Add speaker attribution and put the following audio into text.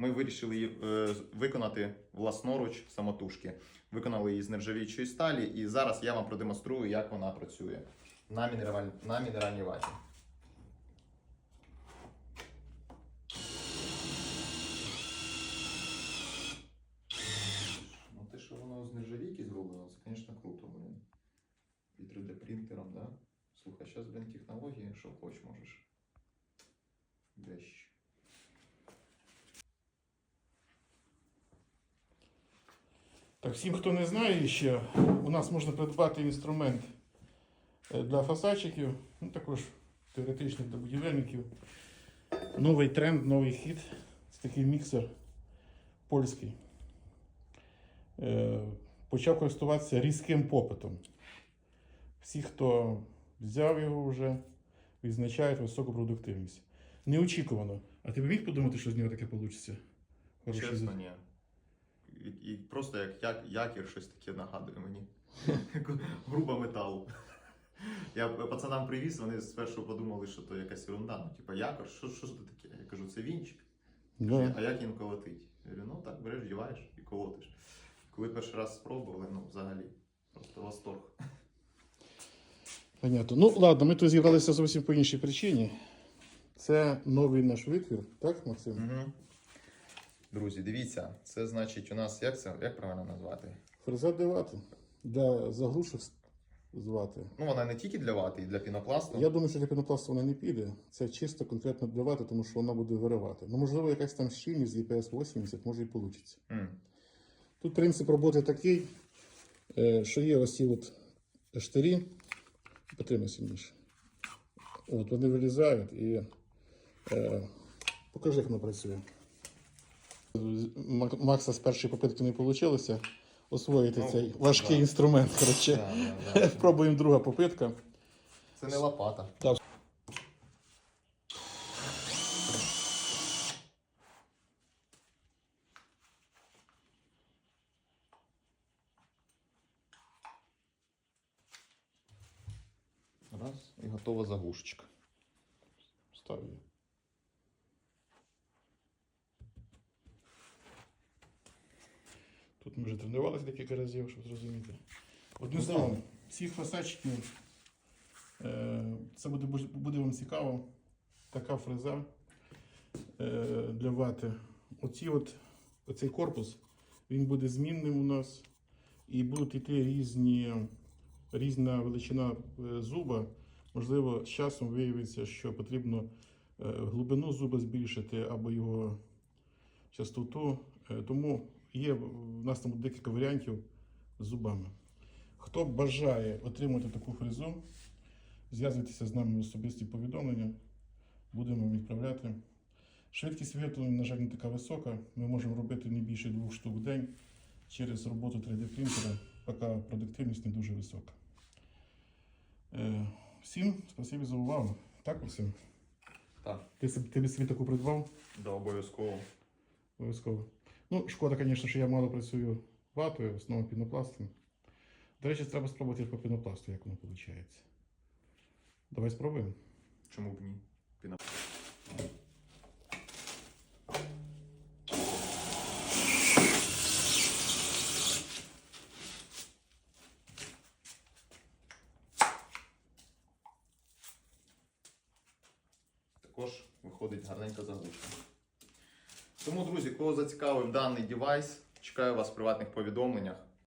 Speaker 1: Ми вирішили її е, виконати власноруч самотужки. Виконали її з нержавіючої сталі, і зараз я вам продемонструю, як вона працює на, мінераль... на мінеральній ваті. Ну, те, що воно з нержавійки зроблено, це, звісно, круто, блін. І 3D принтером, да? Слухай, зараз, блін, технології, що хоч можеш. Дещ.
Speaker 2: Так, всім, хто не знає ще, у нас можна придбати інструмент е, для фасадчиків, ну також теоретичних для будівельників. Новий тренд, новий хід. Це такий міксер польський. Е, Почав користуватися різким попитом. Всі, хто взяв його вже, відзначають високу продуктивність. Неочікувано. А ти б міг подумати, що з нього таке вийде?
Speaker 1: Чесно, ні. І, просто як, як якір щось таке нагадує мені. Груба металу. Я пацанам привіз, вони спершу подумали, що то якась ерунда. Ну, типа, якор, що, що ж це таке? Я кажу, це вінчик.
Speaker 2: Да.
Speaker 1: А як він колотить? Я говорю, ну так, береш, вдіваєш і колотиш. Коли перший раз спробували, ну взагалі, просто восторг.
Speaker 2: Понятно. Ну ладно, ми тут зібралися зовсім по іншій причині. Це новий наш витвір, так, Максим?
Speaker 1: Угу. Друзі, дивіться, це значить у нас як це як правильно назвати?
Speaker 2: Фреза для вати. Для заглушок звати.
Speaker 1: Ну, вона не тільки для вати, і для пінопласту.
Speaker 2: Я думаю, що для пінопласту вона не піде. Це чисто конкретно для вати, тому що вона буде виривати. Ну, можливо, якась там щільність з EPS 80, може і вийде.
Speaker 1: М.
Speaker 2: Тут принцип роботи такий, е, що є ось ці от штирі, потримай сильніше. От вони вилізають і е, покажи, як воно працює. Мак- Макса з першої попитки не вийшло освоїти
Speaker 1: Ну,
Speaker 2: цей важкий
Speaker 1: да.
Speaker 2: інструмент. Коротше.
Speaker 1: Да, да, да.
Speaker 2: Пробуємо друга попитка.
Speaker 1: Це не лопата.
Speaker 2: Так.
Speaker 1: Раз, і готова заглушечка.
Speaker 2: Став Тут ми вже тренувалися декілька разів, щоб зрозуміти. Одним словом, всіх фасадчиків, е, це буде, буде вам цікаво. Така фреза е, для вати. Оці от, оцей корпус, він буде змінним у нас. І будуть йти різні, різна величина е, зуба. Можливо, з часом виявиться, що потрібно глибину зуба збільшити або його частоту. Тому є в нас там декілька варіантів з зубами. Хто бажає отримати таку фрезу, зв'язуйтеся з нами в особисті повідомлення, будемо відправляти. Швидкість виготовлення, на жаль, не така висока. Ми можемо робити не більше двох штук в день через роботу 3D принтера, поки продуктивність не дуже висока. Е, Всім спасибі за увагу. Так, Максим?
Speaker 1: Так.
Speaker 2: Ти, ти б собі таку придбав?
Speaker 1: Да, обов'язково.
Speaker 2: Обов'язково. Ну, шкода, звісно, що я мало працюю ватою, в основному пінопластом. До речі, треба спробувати по пінопласту, як воно виходить. Давай спробуємо.
Speaker 1: Чому б ні? Піно... Також виходить гарненька заглушка. Тому, друзі, кого зацікавив даний девайс, чекаю вас в приватних повідомленнях.